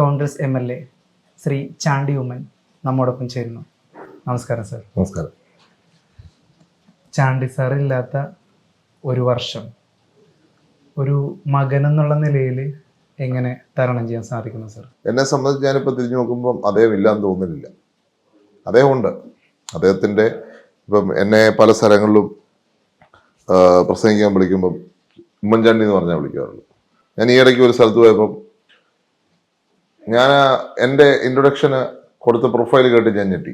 Congress M L A Shri Chandy Oommen നമ്മോടൊപ്പം ചേരുന്നു. നമസ്കാരം സർ. നമസ്കാരം. ചാണ്ടി സാർ ഇല്ലാത്ത ഒരു വർഷം ഒരു മകൻ എന്നുള്ള നിലയിൽ എങ്ങനെ തരണം ചെയ്യാൻ സാധിക്കുന്നു സർ? എന്നെ സംബന്ധിച്ച് ഞാനിപ്പോൾ തിരിഞ്ഞു നോക്കുമ്പം അദ്ദേഹം ഇല്ലാന്ന് തോന്നുന്നില്ല. അദ്ദേഹം ഉണ്ട് അദ്ദേഹത്തിന്റെ ഇപ്പം എന്നെ പല സ്ഥലങ്ങളിലും പ്രസംഗിക്കാൻ വിളിക്കുമ്പം ഉമ്മൻചാണ്ടി എന്ന് പറഞ്ഞാൽ വിളിക്കാറുള്ളൂ. ഞാൻ ഈ ഇടയ്ക്ക് ഒരു സ്ഥലത്ത് പോയപ്പം ഞാൻ എന്റെ ഇൻട്രൊഡക്ഷന് കൊടുത്ത പ്രൊഫൈൽ കേട്ട് ഞാൻ ഞെട്ടി.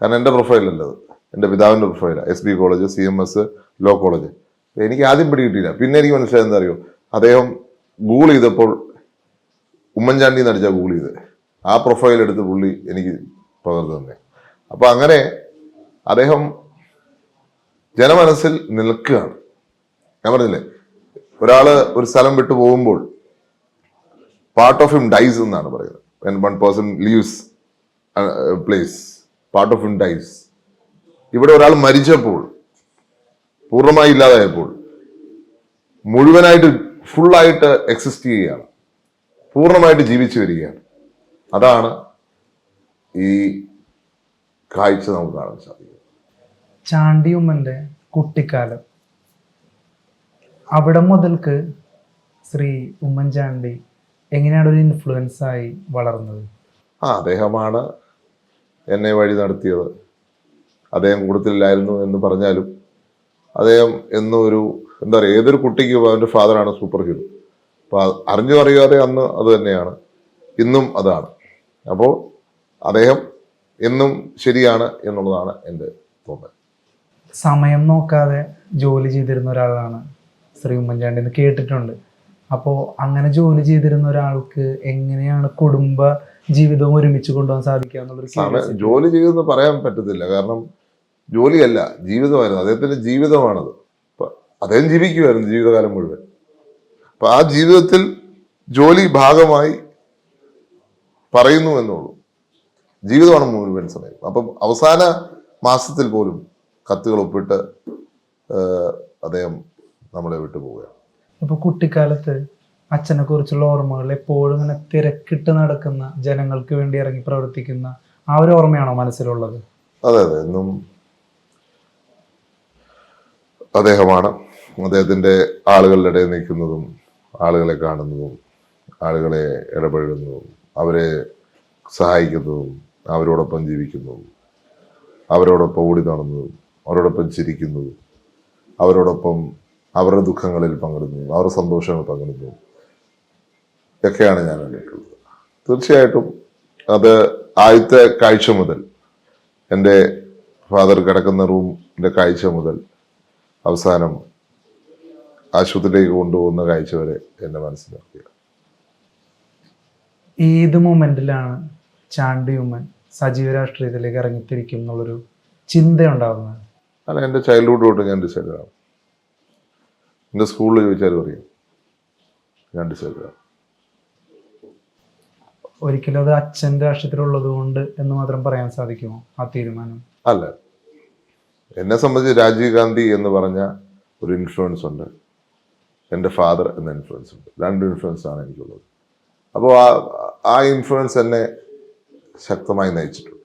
കാരണം എന്റെ പ്രൊഫൈലല്ല അത്. എന്റെ പിതാവിന്റെ പ്രൊഫൈലാണ് S B college C M S law college എനിക്ക് ആദ്യം പിടി കിട്ടിയില്ല പിന്നെ എനിക്ക് മനസ്സിലായത് എന്താ അറിയോ അദ്ദേഹം ഗൂഗിൾ ചെയ്തപ്പോൾ ഉമ്മൻചാണ്ടി എന്ന് അടിച്ചാൽ ഗൂഗിൾ ചെയ്ത്. ആ പ്രൊഫൈൽ എടുത്ത് പുള്ളി എനിക്ക് പകർന്നു തന്നെ. അപ്പൊ അങ്ങനെ അദ്ദേഹം ജനമനസ്സിൽ നിൽക്കുകയാണ്. ഞാൻ പറഞ്ഞില്ലേ? ഒരാൾ ഒരു സ്ഥലം വിട്ടു പോകുമ്പോൾ പാർട്ട് ഓഫ് ഹിം ഡൈസ് എന്നാണ് പറയുന്നത്. One person leaves place part of him dies ഇവിടെ ഒരാൾ മരിച്ചപ്പോൾ പൂർണമായി ഇല്ലാതായപ്പോൾ മുഴുവനായിട്ട് ഫുള്ളായിട്ട് എക്സിസ്റ്റ് ചെയ്യുകയാണ്. പൂർണമായിട്ട് ജീവിച്ചു വരികയാണ്. അതാണ് ഈ കാഴ്ച നമുക്ക് കാണാൻ സാധിക്കും ചാണ്ടിയുമ്മന്റെ കുട്ടിക്കാലം. അവിടെ മുതൽക്ക് ശ്രീ ഉമ്മൻചാണ്ടി എങ്ങനെയാണ് ഒരു ഇൻഫ്ലുവൻസ് ആയി വളർന്നത്? ആ അദ്ദേഹമാണ് എന്നെ വഴി നടത്തിയത്. അദ്ദേഹം കൂടുതലില്ലായിരുന്നു എന്ന് പറഞ്ഞാലും അദ്ദേഹം എന്നും ഒരു എന്താ പറയുക ഏതൊരു കുട്ടിക്കും അവന്റെ ഫാദറാണ് സൂപ്പർ ഹീറോ അപ്പോൾ അറിഞ്ഞു അറിയാതെ അന്ന് അത് തന്നെയാണ്. ഇന്നും അതാണ്. അപ്പോൾ അദ്ദേഹം എന്നും ശരിയാണ് എന്നുള്ളതാണ് എന്റെ തോന്നൽ. സമയം നോക്കാതെ ജോലി ചെയ്തിരുന്ന ഒരാളാണ് ശ്രീ ഉമ്മൻചാണ്ടി എന്ന് കേട്ടിട്ടുണ്ട്. അപ്പോൾ അങ്ങനെ ജോലി ചെയ്തിരുന്ന ഒരാൾക്ക് എങ്ങനെയാണ് കുടുംബ ജീവിതവും ഒരുമിച്ച് കൊണ്ടുപോകാൻ സാധിക്കുക എന്നുള്ളൊരു ജോലി ചെയ്തെന്ന് പറയാൻ പറ്റത്തില്ല. കാരണം ജോലിയല്ല ജീവിതമായിരുന്നു അദ്ദേഹത്തിന്റെ ജീവിതമാണത്. അദ്ദേഹം ജീവിക്കുമായിരുന്നു ജീവിതകാലം മുഴുവൻ. അപ്പൊ ആ ജീവിതത്തിൽ ജോലി ഭാഗമായി പറയുന്നു എന്നുള്ളൂ. ജീവിതമാണ് മുഴുവൻ സമയം. അപ്പം അവസാന മാസത്തിൽ പോലും കത്തുകൾ ഒപ്പിട്ട് അദ്ദേഹം നമ്മളെ വിട്ടു പോവുകയാണ് ഇപ്പൊ കുട്ടിക്കാലത്ത് അച്ഛനെ കുറിച്ചുള്ള ഓർമ്മകൾ എപ്പോഴും ഇങ്ങനെ തിരക്കിട്ട് നടക്കുന്ന ജനങ്ങൾക്ക് വേണ്ടി ഇറങ്ങി പ്രവർത്തിക്കുന്ന ആ ഒരു ഓർമ്മയാണോ മനസ്സിലുള്ളത്? അതെ അതെ. എന്നും അദ്ദേഹമാണ്. അദ്ദേഹത്തിന്റെ ആളുകളുടെ ഇടയിൽ നിൽക്കുന്നതും ആളുകളെ കാണുന്നതും ആളുകളെ ഇടപഴകുന്നതും അവരെ സഹായിക്കുന്നതും അവരോടൊപ്പം ജീവിക്കുന്നതും അവരോടൊപ്പം ഓടി നടന്നതും അവരോടൊപ്പം ചിരിക്കുന്നതും അവരോടൊപ്പം അവരുടെ ദുഃഖങ്ങളിൽ പങ്കെടുക്കുന്നു അവരുടെ സന്തോഷങ്ങൾ പങ്കെടുക്കുന്നു ഒക്കെയാണ് ഞാൻ കണ്ടിട്ടുള്ളത്. തീർച്ചയായിട്ടും അത് ആദ്യത്തെ കാഴ്ച മുതൽ എന്റെ ഫാദർ കിടക്കുന്ന റൂമിന്റെ കാഴ്ച മുതൽ അവസാനം ആശുപത്രിയിലേക്ക് കൊണ്ടുപോകുന്ന കാഴ്ച വരെ എന്നെ മനസ്സിലാക്കുക. ഏത് മൊമെന്റിലാണ് ചാണ്ടി ഉമ്മൻ സജീവ രാഷ്ട്രീയത്തിലേക്ക് ഇറങ്ങിത്തിരിക്കും എന്നുള്ളൊരു ചിന്തയുണ്ടാവുന്നത്. അല്ല എന്റെ ചൈൽഡ്ഹുഡ് തൊട്ട് ഞാൻ ഡിസൈഡാണ് എന്റെ സ്കൂളിൽ ചോദിച്ചാലും അറിയാം. ഞാൻ ഡിസൈഡാണ് ഒരിക്കലും അത് അച്ഛന്റെ രാഷ്ട്രീയത്തിലുള്ളത് കൊണ്ട് എന്ന് മാത്രം പറയാൻ സാധിക്കുമോ ആ തീരുമാനം? അല്ല. എന്നെ സംബന്ധിച്ച് രാജീവ് ഗാന്ധി എന്ന് പറഞ്ഞ ഒരു ഇൻഫ്ലുവൻസ് ഉണ്ട്. എന്റെ ഫാദർ എന്ന ഇൻഫ്ലുവൻസ് ഉണ്ട്. രണ്ട് ഇൻഫ്ലുവൻസ് ആണ് എനിക്കുള്ളത്. അപ്പോൾ ആ ആ ഇൻഫ്ലുവൻസ് എന്നെ ശക്തമായി നയിച്ചിട്ടുണ്ട്.